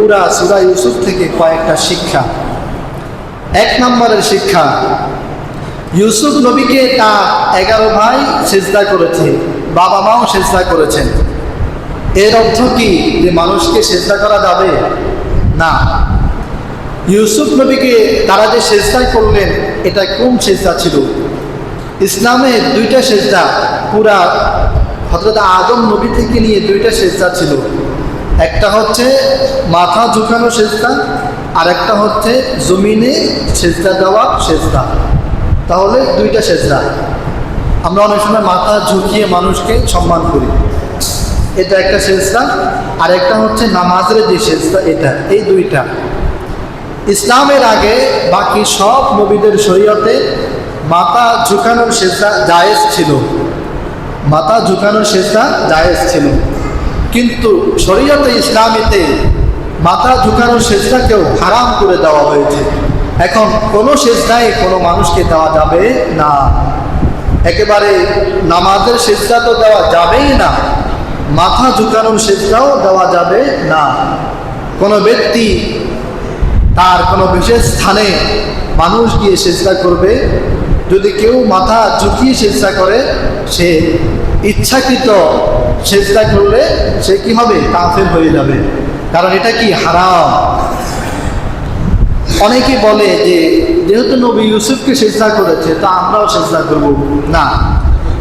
পুরা সুরা ইউসুফ থেকে কয়েকটা শিক্ষা। এক নম্বরের শিক্ষা, ইউসুফ নবীকে তার এগারো ভাই সেজদা করেছে বাবা মাও সেজদা করেছেন। এর অর্থ কি যে মানুষকে সেজদা করা যাবে? না। ইউসুফ নবীকে তারা যে সেজদা করলেন, এটা কোন সেজদা ছিল? ইসলামের দুইটা সেজদা, পুরা হজরত আদম নবী থেকে নিয়ে দুইটা সেজদা ছিল। একটা হচ্ছে মাথা ঝুঁকানো সেজদা আর একটা হচ্ছে জমিনে সেজদা দেওয়া সেজদা। তাহলে দুইটা সেজদা। আমরা অনেক সময় মাথা ঝুঁকিয়ে মানুষকে সম্মান করি। এটা একটা সেজদা আর একটা হচ্ছে নামাজের যে সেজদা, এটা। এই দুইটা। ইসলামের আগে বাকি সব নবীদের শরীয়তে মাথা ঝুঁকানোর সেজদা জায়েজ ছিল। মাথা ঝুঁকানোর সেজদা জায়েজ ছিল। কিন্তু শরীয়তে ইসলামীতে মাথা ঝুঁকানোর সেজদাকেও হারাম করে দেওয়া হয়েছে। এখন কোনো সেজদাই কোনো মানুষকে দেওয়া যাবে না। একেবারে নামাজের সেজদা তো দেওয়া যাবেই না, মাথা ঝুঁকানোর সেজদাও দেওয়া যাবে না। কোনো ব্যক্তি তার কোনো বিশেষ স্থানে মানুষ গিয়ে চেষ্টা করবে, যদি কেউ মাথা ঝুঁকিয়ে চেষ্টা করে, সে ইচ্ছাকৃত চেষ্টা করলে সে কি হবে? কাফের হয়ে যাবে। কারণ এটা কি? হারাম। অনেকে বলে যে, যেহেতু নবী ইউসুফকে চেষ্টা করেছে, তা আমরাও চেষ্টা করব। না।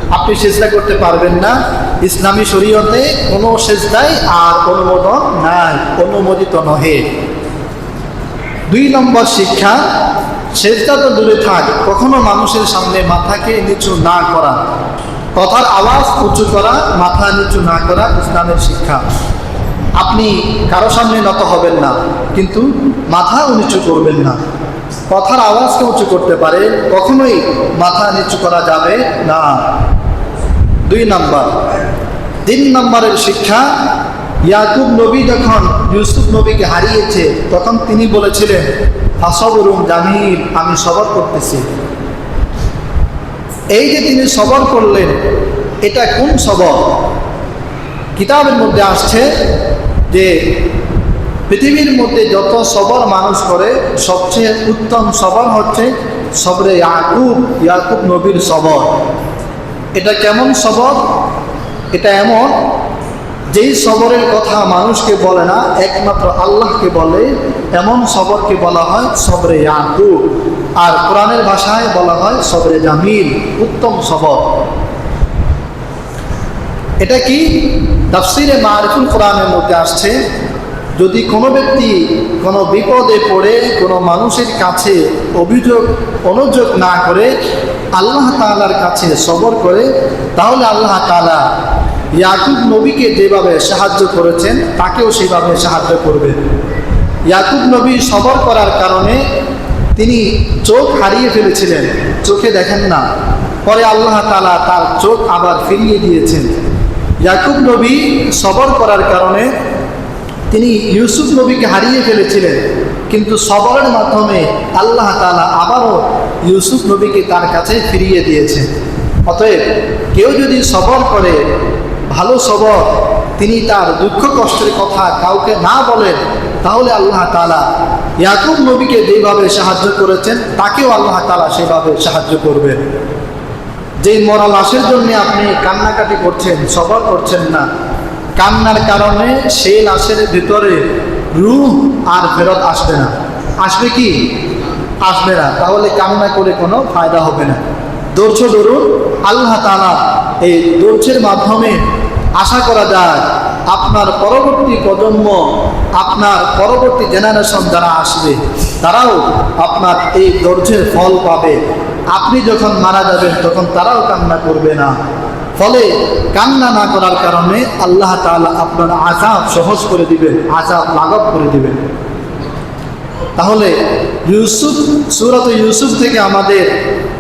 আপনি চেষ্টা করতে পারবেন না। ইসলামী শরীয়তে কোনো সেজদাই আর অনুমোদন নাই, অনুমোদিত নহে। দুই নম্বর শিক্ষা সেজদা তো দূরে থাক, কখনো মানুষের সামনে মাথাকে নিচু না করা। কথার আওয়াজ উঁচু করা মাথা নিচু না করা ইসলামের শিক্ষা। আপনি কারও সামনে নত হবেন না, কিন্তু মাথা নিচু করবেন না। কথার আওয়াজকে উঁচু করতে পারে, কখনোই মাথা নিচু করা যাবে না। দুই নম্বর, তিন নম্বরের শিক্ষা, ইয়াকুব নবী যখন ইউসুফ নবীকে হারিয়েছে, তখন তিনি বলেছিলেন হাসবরুম জামিল, আমি সবর করতেছি। এই যে তিনি সবর করলেন, এটা কোন সবর? কিতাবের মধ্যে আসছে যে পৃথিবীর মধ্যে যত সবর মানুষ করে, সবচেয়ে উত্তম সবর হচ্ছে সবরে ইয়াকুব ইয়াকুব নবীর সবর। এটা কেমন সবর? এটা এমন, যেই সবরের কথা মানুষকে বলে না, একমাত্র আল্লাহকে বলে, এমন সবরকে বলা হয় সবরে ইয়াকুব। আর কোরআনের ভাষায় বলা হয় সবরে জামিল, উত্তম সবর। এটা কি? তাফসিরে মারিফুল কোরআনের মধ্যে আসছে, যদি কোনো ব্যক্তি কোনো বিপদে পড়ে, কোনো মানুষের কাছে অভিযোগ, অনুযোগ না করে, আল্লাহ তালার কাছে সবর করে, তাহলে আল্লাহ তালা ইয়াকুব নবীকে যেভাবে সাহায্য করেছেন, তাকেও সেভাবে সাহায্য করবেন ইয়াকুব নবী সবর করার কারণে তিনি চোখ হারিয়ে ফেলেছিলেন, চোখে দেখেন না। পরে আল্লাহ তালা তার চোখ আবার ফিরিয়ে দিয়েছেন। ইয়াকুব নবী সবর করার কারণে তিনি ইউসুফ নবীকে হারিয়ে ফেলেছিলেন, কিন্তু সবরের মাধ্যমে আল্লাহ তালা আবারও ইউসুফ নবীকে তার কাছে ফিরিয়ে দিয়েছেন। অতএব কেউ যদি সবর করে, ভালো সবর, তিনি তার দুঃখ কষ্টের কথা কাউকে না বলেন তাহলে আল্লাহ তালা ইয়াকুব নবীকে যেভাবে সাহায্য করেছেন, তাকেও আল্লাহ তালা সেভাবে সাহায্য করবেন যেই মরা লাশের জন্য আপনি কান্নাকাটি করছেন সবর করছেন না, কান্নার কারণে সেই লাশের ভিতরে রুহ আর ফেরত আসবে না। আসবে কি? আসবে না। তাহলে কান্না করে কোনো ফায়দা হবে না। দৌড়ছ ধরুন আল্লাহ তালা এই দৌড়ছের মাধ্যমে আশা করা যায়, আপনার পরবর্তী প্রজন্ম আপনার পরবর্তী জেনারেশন যারা আসবে, তারাও আপনার এই ধৈর্যের ফল পাবে। আপনি যখন মারা যাবেন, তখন তারাও কান্না করবে না। ফলে কান্না না করার কারণে আল্লাহ তাআলা আপনার আজাব সহজ করে দিবেন আজাব লাঘব করে দিবেন। তাহলে ইউসুফ, সুরত ইউসুফ থেকে আমাদের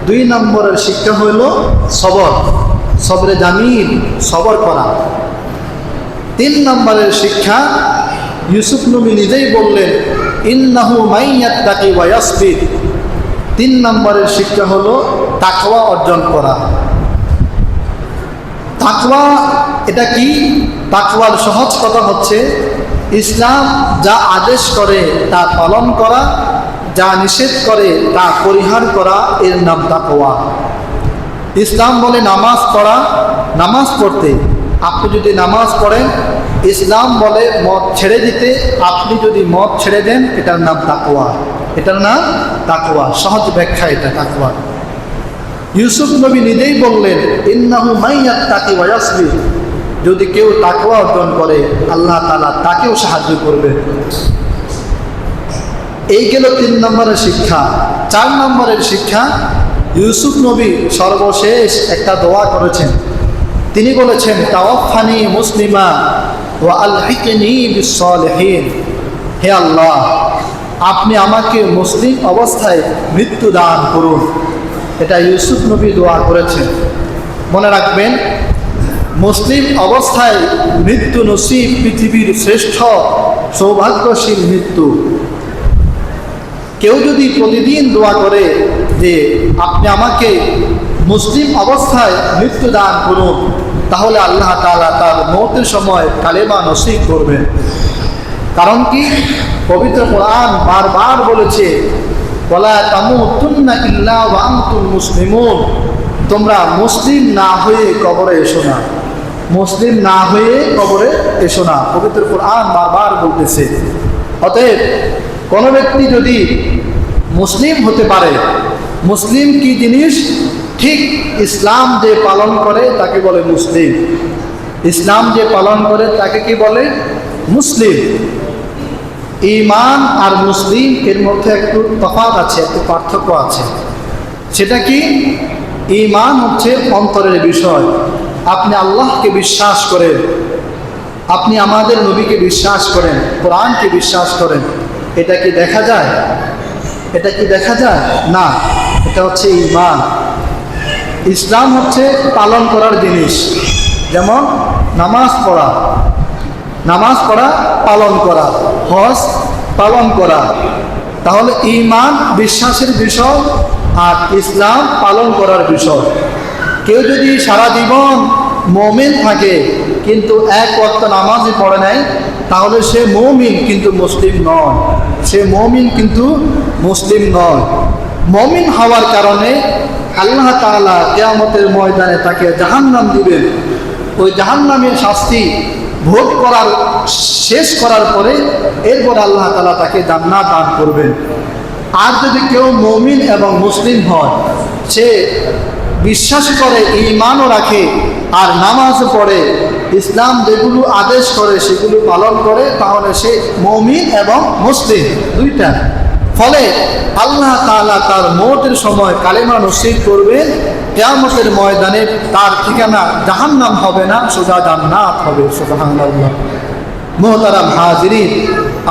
দুই নম্বরের শিক্ষা হইল সবর। সবরে জামিন সবর করা। তিন নম্বরের শিক্ষা ইউসুফ নবী নিজেই বললেন, ইন্নাহু মাইয়াত্তাকি ওয়াসবির তিন নম্বরের শিক্ষা হলো তাকওয়া অর্জন করা। তাকওয়া এটা কি? তাকওয়ার সহজ কথা হচ্ছে, ইসলাম যা আদেশ করে তা পালন করা, যা নিষেধ করে তা পরিহার করা, এর নাম তাকওয়া। ইসলাম বলে নামাজ পড়া, নামাজ পড়তে। আপনি যদি নামাজ পড়েন ইসলাম বলে মদ ছেড়ে দিতে আপনি যদি মদ ছেড়ে দেন, এটার নাম তাকওয়া। এটার নাম তাকওয়া। সহজ ব্যাখ্যা এটা, তাকওয়া। ইউসুফ নবী নিজেই বললেন, ইন্নাহু মাইয়াত তাকি ওয়াসবি যদি কেউ তাকওয়া অর্জন করে, আল্লাহ তাআলা তাকেও সাহায্য করবে। এই গেল তিন নম্বরের শিক্ষা। চার নম্বরের শিক্ষা, ইউসুফ নবী সর্বশেষ একটা দোয়া করেছেন। তিনি বলেছেন তাওয়াফানি মুসলিমা। হে আল্লাহ, আপনি আমাকে মুসলিম অবস্থায় মৃত্যু দান করুন। এটা ইউসুফ নবী দোয়া করেছেন। মনে রাখবেন, মুসলিম অবস্থায় মৃত্যু নসিব পৃথিবীর শ্রেষ্ঠ সৌভাগ্যশীল মৃত্যু। কেউ যদি প্রতিদিন দোয়া করে যে, আপনি আমাকে মুসলিম অবস্থায় মৃত্যু দান করুন। তাহলে আল্লাহ তালা তার মৌতের সময় কালেমা নসিব করবেন। কারণ কি? পবিত্র কোরআন বারবার বলেছে মুসলিমুন। তোমরা মুসলিম না হয়ে কবরে এসো না। মুসলিম না হয়ে কবরে এসো না। পবিত্র কোরআন বারবার বলতেছে। অতএব, কোনো ব্যক্তি যদি মুসলিম হতে পারে, মুসলিম কি জিনিস? ঠিক ইসলাম যে পালন করে, তাকে বলে মুসলিম। ইসলাম যে পালন করে, তাকে কি বলে? মুসলিম। ইমান আর মুসলিম এর মধ্যে একটু তফাত আছে, একটু পার্থক্য আছে। সেটা কি? ইমান হচ্ছে অন্তরের বিষয়। আপনি আল্লাহকে বিশ্বাস করেন। আপনি আমাদের নবীকে বিশ্বাস করেন, কোরআনকে বিশ্বাস করেন। এটা কি দেখা যায়? এটা কি দেখা যায়? না। এটা হচ্ছে ইমান ইসলাম হচ্ছে পালন করার জিনিস। যেমন নামাজ পড়া। নামাজ পড়া, পালন করা। হজ, পালন করা। তাহলে ইমান বিশ্বাসের বিষয় আর ইসলাম পালন করার বিষয়। কেউ যদি সারা জীবন মমিন থাকে, কিন্তু এক ওয়াক্ত নামাজই পড়ে নেয় তাহলে সে মমিন কিন্তু মুসলিম নয়। সে মমিন কিন্তু মুসলিম নয়। মমিন হওয়ার কারণে আল্লাহ তাআলা কেয়ামতের ময়দানে তাকে জাহান্নাম দিবেন। ওই জাহান্নামের শাস্তি ভোগ করার, শেষ করার পরে এরপর আল্লাহ তাআলা তাকে জান্নাত দান করবেন। আর যদি কেউ মমিন এবং মুসলিম হয়, সে বিশ্বাস করে ইমানও রাখে, আর নামাজও পড়ে, ইসলাম যেগুলো আদেশ করে, সেগুলো পালন করে, তাহলে সে মমিন এবং মুসলিম। দুইটা। ফলে আল্লাহ তাআলা তার মৌতের সময় কালেমা নসিব করবেন, কেয়ামতের ময়দানে তার ঠিকানা জাহান্নাম হবে না, সোজা জান্নাত হবে, সুবহানাল্লাহ। মোহতারাম হাজিরিন,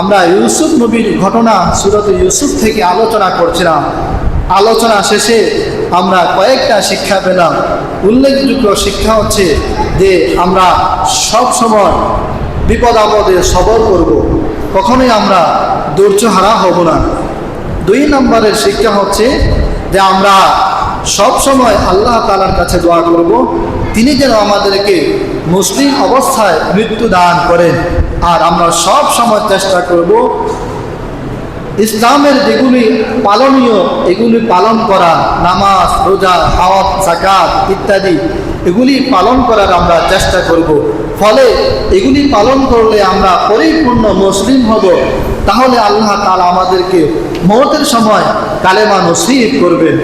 আমরা ইউসুফ নবীর ঘটনা সুরত ইউসুফ থেকে আলোচনা করছিলাম। আলোচনা শেষে আমরা কয়েকটা শিক্ষা পেলাম। উল্লেখযোগ্য শিক্ষা হচ্ছে যে আমরা সব সময় বিপদ আপদে সবর করব, কখনোই আমরা ধৈর্য হারা হব না। দুই নম্বরের শিক্ষা হচ্ছে যে আমরা সব সময় আল্লাহ তালার কাছে দোয়া করব, তিনি যেন আমাদেরকে মুসলিম অবস্থায় মৃত্যু দান করেন। আর আমরা সব সময় চেষ্টা করব ইসলামের যেগুলি পালনীয়, এগুলি পালন করা, নামাজ, রোজা হাওয়াত জাকাত ইত্যাদি, এগুলি পালন করার আমরা চেষ্টা করব। ফলে এগুলি পালন করলে আমরা পরিপূর্ণ মুসলিম হব। তাহলে আল্লাহ তালা আমাদেরকে মহতের সময় কালেমা নসিব করবেন।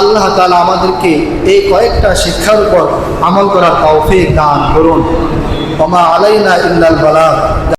আল্লাহ তালা আমাদেরকে এই কয়েকটা শিক্ষার উপর আমল করার তৌফিক দান করুন। ওমা আলাইনা ইল্লাল বালাগ।